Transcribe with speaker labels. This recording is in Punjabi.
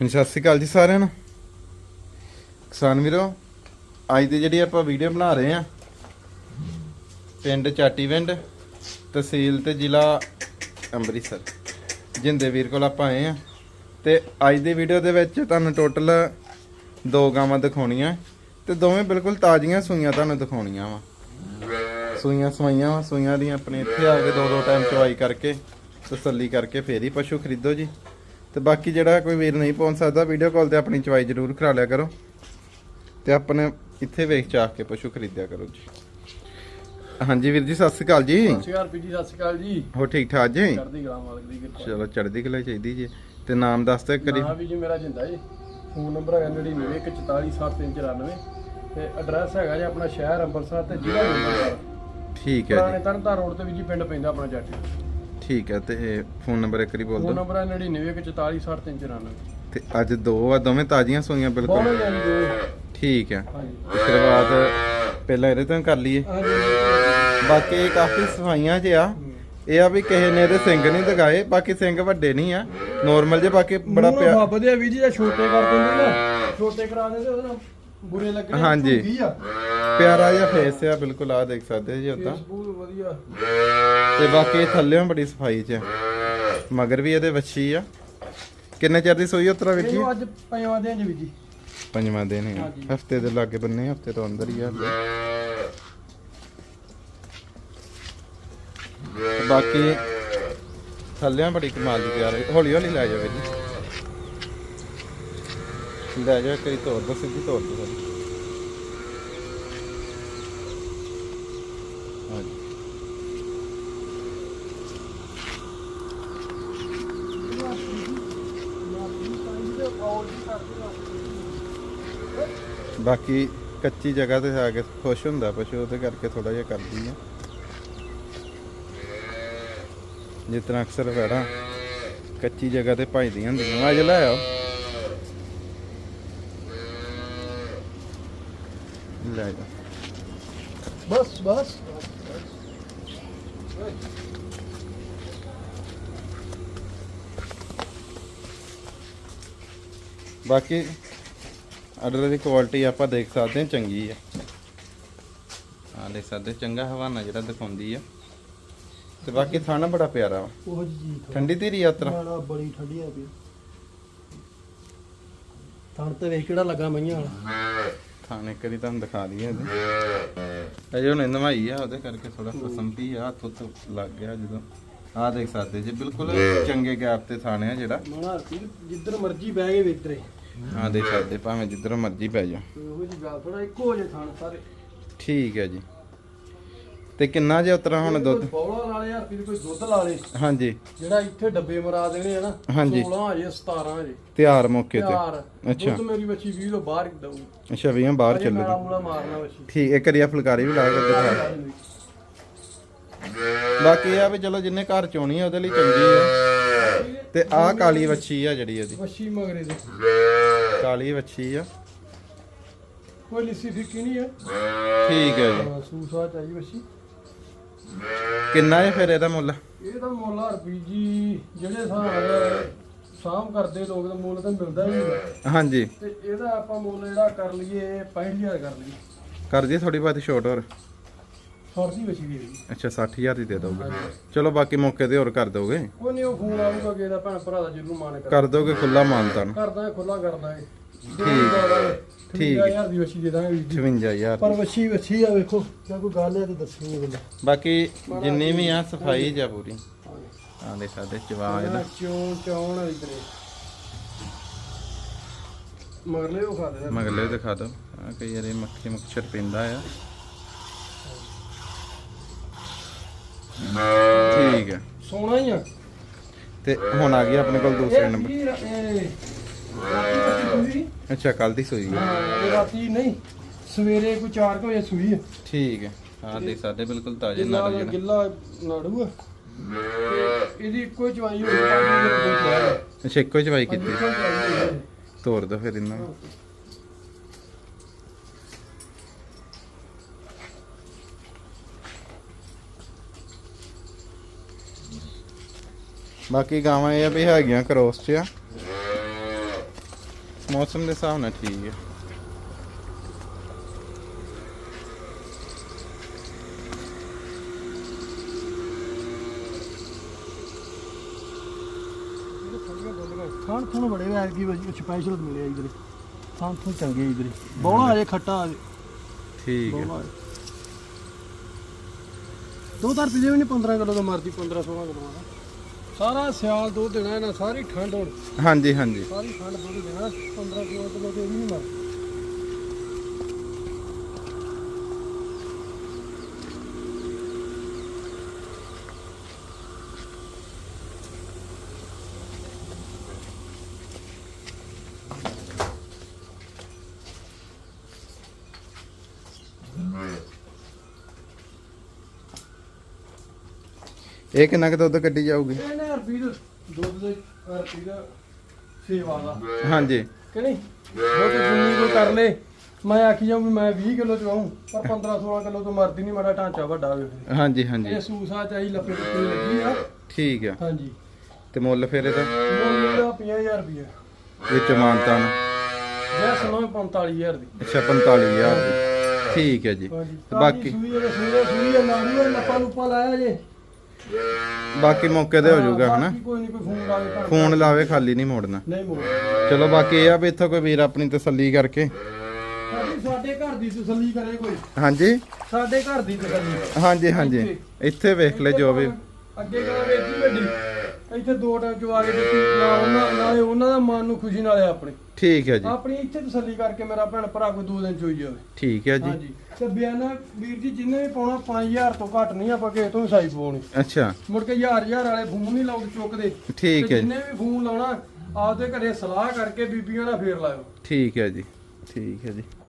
Speaker 1: ਹਾਂਜੀ, ਸਤਿ ਸ਼੍ਰੀ ਅਕਾਲ ਜੀ ਸਾਰਿਆਂ ਨੂੰ। ਕਿਸਾਨ ਵੀਰੋ, ਅੱਜ ਦੀ ਜਿਹੜੀ ਆਪਾਂ ਵੀਡੀਓ ਬਣਾ ਰਹੇ ਆ ਪਿੰਡ ਚਾਟੀਵਿੰਡ, ਤਹਿਸੀਲ ਤੇ ਜ਼ਿਲ੍ਹਾ ਅੰਮ੍ਰਿਤਸਰ, ਜਿੰਦੇ ਵੀਰ ਕੋਲ ਆਪਾਂ ਆਏ ਆ ਤੇ ਅੱਜ ਦੀ ਵੀਡੀਓ ਦੇ ਵਿੱਚ ਤੁਹਾਨੂੰ ਟੋਟਲ ਦੋ ਗਾਵਾਂ ਦਿਖਾਉਣੀਆਂ, ਤੇ ਦੋਵੇਂ ਬਿਲਕੁਲ ਤਾਜ਼ੀਆਂ ਸੂਈਆਂ ਤੁਹਾਨੂੰ ਦਿਖਾਉਣੀਆਂ ਵਾ। ਸੂਈਆਂ ਸਵਾਈਆਂ ਵਾ, ਸੂਈਆਂ ਦੀਆਂ ਆਪਣੇ ਇੱਥੇ ਆ ਕੇ ਦੋ ਦੋ ਟਾਈਮ ਚਵਾਈ ਕਰਕੇ, ਤਸੱਲੀ ਕਰਕੇ ਫੇਰ ਹੀ ਪਸ਼ੂ ਖਰੀਦੋ ਜੀ। ਤੇ ਬਾਕੀ ਜਿਹੜਾ ਕੋਈ ਵੀਰ ਨਹੀਂ ਪਹੁੰਚ ਸਕਦਾ ਵੀਡੀਓ ਕਾਲ ਤੇ ਆਪਣੀ ਚਵਾਈ ਜ਼ਰੂਰ ਕਰਾ ਲਿਆ ਕਰੋ। ਤੇ ਆਪਣੇ ਇੱਥੇ ਵੇਖ ਚਾਹ ਕੇ ਪਸ਼ੂ ਖਰੀਦਿਆ ਕਰੋ ਜੀ। ਹਾਂਜੀ ਵੀਰ ਜੀ ਸਤਿ ਸ਼੍ਰੀ ਅਕਾਲ ਜੀ।
Speaker 2: ਸਤਿ ਸ਼੍ਰੀ ਅਕਾਲ ਜੀ ਸਤਿ ਸ਼੍ਰੀ ਅਕਾਲ ਜੀ।
Speaker 1: ਹੋ ਠੀਕ ਠਾਕ ਜੀ?
Speaker 2: ਚੜ੍ਹਦੀ ਕਲਾ ਮਾਲਕ ਦੀ ਕਿਰਪਾ
Speaker 1: ਚਲੋ ਚੜ੍ਹਦੀ ਕਲਾ ਚਾਹੀਦੀ ਜੀ। ਤੇ ਨਾਮ ਦੱਸ ਦਿਓ ਕਰੀ
Speaker 2: ਨਾਮ ਵੀ ਜੀ ਮੇਰਾ ਜਿੰਦਾ ਜੀ। ਫੋਨ ਨੰਬਰ ਹੈਗਾ 9914477394 ਤੇ ਐਡਰੈਸ ਹੈਗਾ ਜੀ ਆਪਣਾ ਸ਼ਹਿਰ ਅੰਮ੍ਰਿਤਸਰ ਤੇ ਜ਼ਿਲ੍ਹਾ
Speaker 1: ਠੀਕ ਹੈ
Speaker 2: ਪੁਰਾਣੇ
Speaker 1: ਜੀ
Speaker 2: ਤਰਨਤਾਰਨ ਰੋਡ ਤੇ ਵੀ ਜੀ ਪਿੰਡ ਪੈਂਦਾ ਆਪਣਾ ਜੱਟ।
Speaker 1: ਠੀਕ ਹੈ ਤੇ ਫੋਨ ਨੰਬਰ ਇੱਕ ਵਾਰੀ ਬੋਲ
Speaker 2: ਫੋਨ
Speaker 1: ਦਿਓ।
Speaker 2: ਨੰਬਰ ਹੈ 9914477394
Speaker 1: ਤੇ ਅੱਜ ਦੋ ਆ ਦੋਵੇਂ ਤਾਜ਼ੀਆਂ ਸੂਈਆਂ ਬਿਲਕੁਲ।
Speaker 2: ਬਹੁਤ ਜੀ ਜੋ
Speaker 1: ਠੀਕ ਹੈ।
Speaker 2: ਹਾਂਜੀ।
Speaker 1: ਤੇ ਸ਼ੁਰੂਆਤ ਪਹਿਲਾਂ ਇਹਦੇ ਤੋਂ ਹੀ ਕਰ ਲਈਏ। ਬਾਕੀ ਇਹ ਕਾਫੀ ਸਫਾਈਆਂ 'ਚ ਆ ਇਹ ਆ ਵੀ ਕਿਸੇ ਨੇ ਇਹਦੇ ਸਿੰਘ ਨਹੀਂ ਦਿਖਾਏ ਬਾਕੀ ਸਿੰਘ ਵੱਡੇ ਨਹੀਂ ਆ। ਨੋਰਮਲ ਜੇ ਬਾਕੀ ਬੜਾ
Speaker 2: ਬੜਾ
Speaker 1: ਪਿਆ
Speaker 2: ਵਧੀਆ ਵੀ ਜੀ ਜੇ ਛੋਟੇ ਕਰ ਦਿੰਦੇ ਨਾ। ਛੋਟੇ ਕਰਾ ਦਿੰਦੇ ਉਹਦੇ ਨਾਲ। ਬੁਰੇ ਲੱਗਣੇ
Speaker 1: ਹਾਂਜੀ।
Speaker 2: ਝੁੱਗੀ ਆ।
Speaker 1: ਪਿਆਰਾ ਜਿਹਾ ਫੇਸ ਆ ਬਿਲਕੁਲ ਆ ਦੇਖ ਸਕਦੇ ਜੀ ਉਦਾਂ
Speaker 2: ਫੇਸਬੁੱਕ ਵਧੀਆ।
Speaker 1: ਤੇ ਬਾਕੀ ਇਹ ਥੱਲੇੋਂ ਬੜੀ ਸਫ਼ਾਈ 'ਚ। ਆ। ਮਗਰ ਵੀ ਇਹਦੇ ਵੱਛੀ ਆ। ਕਿੰਨੇ ਚਿਰ ਦੀ ਸੋਈ ਉਤਰਾ ਵਿੱਚ
Speaker 2: ਅੱਜ ਪੰਜਵਾਂ ਦਿਨ ਜੀ ਜੀ
Speaker 1: ਪੰਜਵਾਂ ਦਿਨ ਹੈ
Speaker 2: ਹਾਂਜੀ।
Speaker 1: ਹਫ਼ਤੇ ਦੇ ਲਾਗੇ ਬੰਨੇ ਹਫ਼ਤੇ ਤੋਂ ਅੰਦਰ ਹੀ ਆ। ਤੇ ਬਾਕੀ ਥੱਲਿਆਂ ਬੜੀ ਕਮਾਲ ਦੀ ਤਿਆਰ ਹੈ ਹੌਲੀ ਹੌਲੀ ਲੈ ਜਾਵੇ ਜੀ। ਲੈ ਜਾ ਕਰੀ ਤੋਰ ਦੋ ਸਿੱਧੀ ਤੋਰ ਦੋ ਸਾਡੀ ਬਾਕੀ ਕੱਚੀ ਜਗ੍ਹਾ ਤੇ ਆ ਕੇ ਖੁਸ਼ ਹੁੰਦਾ, ਪਸ਼ੂ ਉਹਦੇ ਕਰਕੇ ਥੋੜਾ ਜਿਹਾ ਕਰਦੀ ਆ। ਜਿਸ ਤਰ੍ਹਾਂ ਅਕਸਰ ਵੜਾ ਕੱਚੀ ਜਗ੍ਹਾ ਤੇ ਭਜਦੀਆਂ ਹੁੰਦੀਆਂ ਅੱਜ ਲੈ ਆਓ। ਲੈ ਜਾ।
Speaker 2: ਬਸ ਬਸ।
Speaker 1: ਬਾਕੀ ਆਰਡਰ ਦੀ ਕੁਆਲਿਟੀ ਆਪਾਂ ਦੇਖ ਸਕਦੇ ਹਾਂ ਚੰਗੀ ਆ। ਆ ਦੇਖ ਸਕਦੇ ਚੰਗਾ ਹਵਾਨਾ ਜਿਹੜਾ ਦਿਖਾਉਂਦੀ ਆ। ਤੇ ਬਾਕੀ ਥਾਣਾ ਬੜਾ ਪਿਆਰਾ ਵਾ।
Speaker 2: ਉਹ ਜੀ
Speaker 1: ਠੰਡੀ ਧੀਰੀ ਯਾਤਰਾ?
Speaker 2: ਬੜੀ ਠੰਡੀ ਆ ਪਈ ਤਣ ਤੇ ਵੇਖ ਕਿਹੜਾ ਲੱਗਾ ਮਈਆਂ ਵਾਲਾ।
Speaker 1: ਥਾਣੇ ਕਰੀ ਤੁਹਾਨੂੰ ਦਿਖਾ ਦਈਏ ਇਹਦੇ। ਅਜੇ ਉਹਨੇ ਨਵਾਈ ਆ ਉਹਦੇ ਕਰਕੇ ਥੋੜਾ ਪਸੰਦੀ ਆ ਹੱਥ ਉੱਤ ਲੱਗ ਗਿਆ ਜਦੋਂ। ਆ ਦੇਖ ਸਕਦੇ ਜੀ ਬਿਲਕੁਲ ਚੰਗੇ ਗੈਪ ਤੇ ਥਾਣੇ ਆ ਜਿਹੜਾ।
Speaker 2: ਮਣਾ ਜਿੱਧਰ ਮਰਜ਼ੀ ਬਹਿ ਕੇ ਵੇਖਦੇ
Speaker 1: ਆ ਦੇਖ ਸਕਦੇ ਭਾਵੇਂ ਜਿੱਧਰੋਂ ਮਰਜ਼ੀ ਪੈ ਜਾ
Speaker 2: ਉਹੋ ਜੀ ਗੱਲ ਥੋੜਾ ਇੱਕੋ ਹੋ ਜੇ ਥਣ ਸਾਰੇ।
Speaker 1: ਠੀਕ ਹੈ ਜੀ। ਤੇ ਕਿੰਨਾ ਜੇ ਉਤਰਾ ਹੁਣ ਦੁੱਧ?
Speaker 2: ਬੌਲਾ ਲਾ ਲੇ ਯਾਰ ਫਿਰ ਕੋਈ ਦੁੱਧ ਲਾ ਲੇ
Speaker 1: ਹਾਂਜੀ।
Speaker 2: ਜਿਹੜਾ ਇੱਥੇ ਡੱਬੇ ਮਰਾ ਦੇਣੇ ਆ ਨਾ
Speaker 1: ਹਾਂਜੀ।
Speaker 2: 16 ਹਜੇ 17 ਹਜੇ।
Speaker 1: ਤਿਆਰ ਮੌਕੇ ਤੇ। ਅੱਛਾ।
Speaker 2: ਦੁੱਧ ਮੇਰੀ ਬੱਚੀ 20 ਤੋਂ ਬਾਹਰ ਦਊ।
Speaker 1: ਅੱਛਾ ਵੀ ਬਾਹਰ
Speaker 2: ਅਜੇ ਮੇਲਾ
Speaker 1: ਚੱਲੂ
Speaker 2: ਮੂਲਾ ਮਾਰਨਾ ਬੱਚੀ।
Speaker 1: ਠੀਕ ਇੱਕ ਰਿਆ ਫੁਲਕਾਰੀ ਵੀ ਲਾ ਕੇ ਦਿਖਾ। ਬਾਕੀ ਇਹ ਆ ਵੀ ਚਲੋ ਜਿੰਨੇ ਘਰ ਚੋਣੀ ਆ ਉਹਦੇ ਲਈ ਚੰਗੀ ਆ। ਤੇ ਆਹ ਕਾਲੀ ਵੱਛੀ ਆ ਜਿਹੜੀ ਉਹਦੀ
Speaker 2: ਬੱਚੀ ਮਗਰੇ ਦੇ।
Speaker 1: ਕਾਲੀ ਵੱਛੀ ਆ।
Speaker 2: ਕੋਈ ਲਿੱਸੀ ਫਿੱਕੀ ਨਹੀਂ ਆ।
Speaker 1: ਠੀਕ ਹੈ ਜੀ
Speaker 2: ਸੂਸਾ ਚਾਹੀ ਬੱਚੀ
Speaker 1: ਕਿੰਨਾ ਹੈ ਫਿਰ ਇਹਦਾ ਮੁੱਲ?
Speaker 2: ਇਹ ਤਾਂ ਮੁੱਲ ਰੁਪਈ ਜੀ ਜਿਹੜੇ ਨਾਲ ਸਾਮ ਕਰਦੇ ਲੋਕ ਦਾ ਮੁੱਲ ਤਾਂ ਮਿਲਦਾ ਹੀ ਨਹੀਂ।
Speaker 1: ਹਾਂਜੀ।
Speaker 2: ਤੇ ਇਹਦਾ ਆਪਾਂ ਮੁੱਲ ਜਿਹੜਾ ਕਰ ਲਈਏ 65000 ਕਰ ਲਈਏ।
Speaker 1: ਕਰ ਦਈਏ ਥੋੜੀ ਬਾਤ ਛੋਟ ਹੋਰ।
Speaker 2: ਸੌਰਦੀ ਬੱਚੀ ਦੀ।
Speaker 1: ਅੱਛਾ 60000 ਦੀ ਦੇ ਦੋਗੇ। ਚਲੋ ਬਾਕੀ ਮੌਕੇ ਤੇ ਹੋਰ ਕਰ ਦੋਗੇ?
Speaker 2: ਕੋਈ ਨਹੀਂ ਉਹ ਫੋਨ ਆਊਗਾ ਕਿ ਇਹਦਾ ਭੈਣ ਭਰਾ ਦਾ ਜਿਹਨੂੰ ਮਾਨ ਕਰ
Speaker 1: ਕਰ ਦੋਗੇ ਖੁੱਲਾ ਮਾਨਤਾਨ
Speaker 2: ਕਰਦਾ ਖੁੱਲਾ ਕਰਦਾ ਹੈ।
Speaker 1: ਠੀਕ। ਠੀਕ।
Speaker 2: 50000 ਦੀ ਬੱਚੀ ਦੇ ਦਾਂਗੇ ਵੀਰ ਜੀ।
Speaker 1: 56000
Speaker 2: ਪਰ ਬੱਚੀ ਬੱਚੀ ਆ ਵੇਖੋ ਜੇ ਕੋਈ ਗੱਲ ਹੈ ਤੇ ਦੱਸੀ ਨਹੀਂ ਬੰਦਾ।
Speaker 1: ਬਾਕੀ ਜਿੰਨੀ ਵੀ ਆ ਸਫ਼ਾਈ ਜਾ ਪੂਰੀ। ਆ ਦੇ ਸਾਡੇ ਚਵਾ ਇਹਦਾ।
Speaker 2: ਚੋਂ ਚੌਣ ਵਾਲੀ ਤੇਰੇ। ਮਗਰਲੇ ਉਹ ਖਾ ਦੇ
Speaker 1: ਮਗਲੇ ਦਿਖਾ ਦੋ। ਆ ਕਈ ਵਾਰੀ ਮੱਖੀ ਮੱਛਰ ਪੈਂਦਾ ਆ। ਠੀਕ ਹੈ।
Speaker 2: ਸੋਨਾ ਹੀ ਆ।
Speaker 1: ਤੇ ਹੁਣ ਆ ਗਈ ਆਪਣੇ ਕੋਲ ਦੂਸਰੇ ਨੰਬਰ। ਅੱਛਾ ਕੱਲ ਦੀ ਸੂਈ ਹੈ।
Speaker 2: ਹਾਂ ਰਾਤੀ ਨਹੀਂ ਸਵੇਰੇ ਕੋਈ 4 ਵਜੇ ਸੂਈ ਆ।
Speaker 1: ਠੀਕ ਹੈ। ਆ ਦੇ ਸਾਡੇ ਬਿਲਕੁਲ ਤਾਜ਼ੇ ਨਾਲ ਜਿਹੜਾ।
Speaker 2: ਗਿੱਲਾ ਨਾੜੂ ਆ। ਤੇ ਇਹਦੀ ਇੱਕੋ ਹੀ ਚਵਾਈ ਹੋਈ। ਆ
Speaker 1: ਅੱਛਾ ਇੱਕੋ ਹੀ ਚਵਾਈ ਕੀਤੀ।
Speaker 2: ਹੀ।
Speaker 1: ਤੋਰ ਦੋ ਫਿਰ ਇਹਨਾਂ ਨੂੰ। ਬਾਕੀ ਗਾਵਾਂ ਇਹ ਆ ਵੀ ਹੈਗੀਆਂ ਕ੍ਰੋਸ ਚ ਆ ਮੌਸਮ ਦੇ ਹਿਸਾਬ ਨਾਲ ਠੀਕ ਹੈ
Speaker 2: ਖਾਣ ਖੂਣ ਬੜੇ ਵੈਰ ਕੀ ਸਪੈਸ਼ਲ ਮਿਲਿਆ ਇਧਰ। ਖਾਣ ਖੂਣ ਚੰਗੇ ਇਧਰ। ਬੋਲਾ ਅਜੇ ਖੱਟਾ ਅਜੇ
Speaker 1: ਠੀਕ ਹੈ
Speaker 2: ਬੋਲਾ ਦੋ ਤਾਰ ਪੀਜੇ ਵੀ ਨਹੀਂ 15 ਕਿਲੋ ਦਾ ਮਰਦੀ 15 16 ਕਿਲੋ ਦਾ ਸਾਰਾ ਸਿਆਲ ਦੋ ਦੇਣਾ ਇਹਨਾਂ ਸਾਰੀ ਠੰਡ ਹੋਣ।
Speaker 1: ਹਾਂਜੀ ਹਾਂਜੀ।
Speaker 2: ਸਾਰੀ ਠੰਡ ਦੁੱਧ ਦੇਣਾ 15 ਕਿਲੋ ਤੋਂ ਵੀ ਨਹੀਂ ਮਰ
Speaker 1: ਇਹ ਕਿੰਨਾ ਕੁ ਦੁੱਧ ਕੱਢੀ ਜਾਊਗੀ?
Speaker 2: ਇਹ ਨਾ ਰੁਪਏ ਦਾ ਦੁੱਧ ਦੇ ਰੁਪਏ ਦਾ ਸੇਵਾ ਦਾ।
Speaker 1: ਹਾਂਜੀ।
Speaker 2: ਕਿ ਨਹੀਂ? ਉਹ ਤੇ ਜਿੰਨੀ ਕੋ ਕਰ ਲੇ ਮੈਂ ਆਖੀ ਜਾਊਂ ਵੀ ਮੈਂ 20 ਕਿਲੋ ਚਵਾਉਂ ਪਰ 15 16 ਕਿਲੋ ਤੋਂ ਮਰਦੀ ਨਹੀਂ ਮੇਰਾ ਢਾਂਚਾ ਵੱਡਾ ਹੋਵੇ।
Speaker 1: ਹਾਂਜੀ ਹਾਂਜੀ।
Speaker 2: ਇਹ ਸੂਸਾ ਚਾਹੀ ਲੱਪੇ ਟੁੱਪੇ ਲੱਗੀ ਆ।
Speaker 1: ਠੀਕ ਆ।
Speaker 2: ਹਾਂਜੀ।
Speaker 1: ਤੇ ਮੁੱਲ ਫਿਰ ਇਹਦਾ?
Speaker 2: ਮੁੱਲ ਦਾ 50000 ਰੁਪਏ
Speaker 1: ਵਿੱਚ ਮਾਨਤਾ ਨੂੰ
Speaker 2: ਜੇ ਸੁਣੋ 45000 ਦੀ।
Speaker 1: ਅੱਛਾ 45000 ਦੀ। ਠੀਕ ਹੈ ਜੀ। ਤੇ ਬਾਕੀ?
Speaker 2: ਸੂਈ ਜਿਹੜੇ ਸੂਈ ਲਾੜੀ ਆ ਲੱਪਾ ਲੁੱਪਾ ਲਾਇਆ ਜੇ।
Speaker 1: ਬਾਕੀ ਮੌਕੇ ਤੇ ਹੋ ਜਾਊਗਾ ਹਨਾ?
Speaker 2: ਬਾਕੀ ਕੋਈ ਨਹੀਂ ਕੋਈ ਫੋਨ ਲਾਵੇ ਘਰ।
Speaker 1: ਫੋਨ ਲਾਵੇ ਖਾਲੀ ਨਹੀਂ ਮੋੜਨਾ।
Speaker 2: ਨਹੀਂ ਮੋੜ
Speaker 1: ਚਲੋ ਬਾਕੀ ਇਹ ਆ ਵੀ ਇੱਥੋਂ ਕੋਈ ਵੀਰ ਆਪਣੀ ਤਸੱਲੀ ਕਰਕੇ।
Speaker 2: ਸਾਡੀ ਸਾਡੇ ਘਰ ਦੀ ਤਸੱਲੀ ਕਰੇ ਕੋਈ।
Speaker 1: ਹਾਂਜੀ?
Speaker 2: ਸਾਡੇ ਘਰ ਦੀ ਤਸੱਲੀ
Speaker 1: ਹਾਂਜੀ ਹਾਂਜੀ। ਇੱਥੇ। ਵੇਖ ਲੈ ਜੋ ਵੀ।
Speaker 2: ਅੱਗੇ ਕਹਾਂ ਵੇਚੀ ਵੱਡੀ। ਇੱਥੇ ਦੋ ਟਾਈਮ ਚਵਾ ਕੇ ਦਿੱਤੀ। ਨਾ ਉਹਨਾਂ ਨਾਲੇ ਉਹਨਾਂ ਦਾ ਮਨ ਨੂੰ ਖੁਸ਼ੀ ਨਾਲੇ ਆਪਣੇ।
Speaker 1: ਠੀਕ ਹੈ ਜੀ।
Speaker 2: ਆਪਣੀ ਇੱਥੇ ਤਸੱਲੀ ਕਰਕੇ ਮੇਰਾ ਭੈਣ ਭਰਾ ਕੋਈ ਦੋ ਦਿਨ ਚੋਈ ਜਾਵੇ।
Speaker 1: ਠੀਕ ਹੈ ਜੀ।
Speaker 2: ਤੇ ਬਿਆਨਾ ਵੀਰ ਜੀ ਜਿੰਨੇ ਵੀ ਪਾਉਣਾ 5000 ਤੋਂ ਘੱਟ ਨਹੀਂ ਆਪਾਂ ਕਿਸੇ ਤੋਂ ਸਾਈ ਪਵਾਉਣੀ।
Speaker 1: ਅੱਛਾ।
Speaker 2: ਮੁੜ ਕੇ ਹਜ਼ਾਰ ਹਜ਼ਾਰ ਵਾਲੇ ਫੋਨ ਨਹੀਂ ਲਾਉਂਦੇ ਚੁੱਕਦੇ
Speaker 1: ਠੀਕ ਹੈ
Speaker 2: ਜਿੰਨੇ ਵੀ ਫੋਨ ਲਾਉਣਾ ਆਪਦੇ ਘਰੇ ਸਲਾਹ ਕਰਕੇ ਬੀਬੀਆਂ ਨਾਲ ਫੇਰ ਲਾਇਓ।
Speaker 1: ਠੀਕ ਹੈ ਜੀ। ਠੀਕ ਹੈ ਜੀ।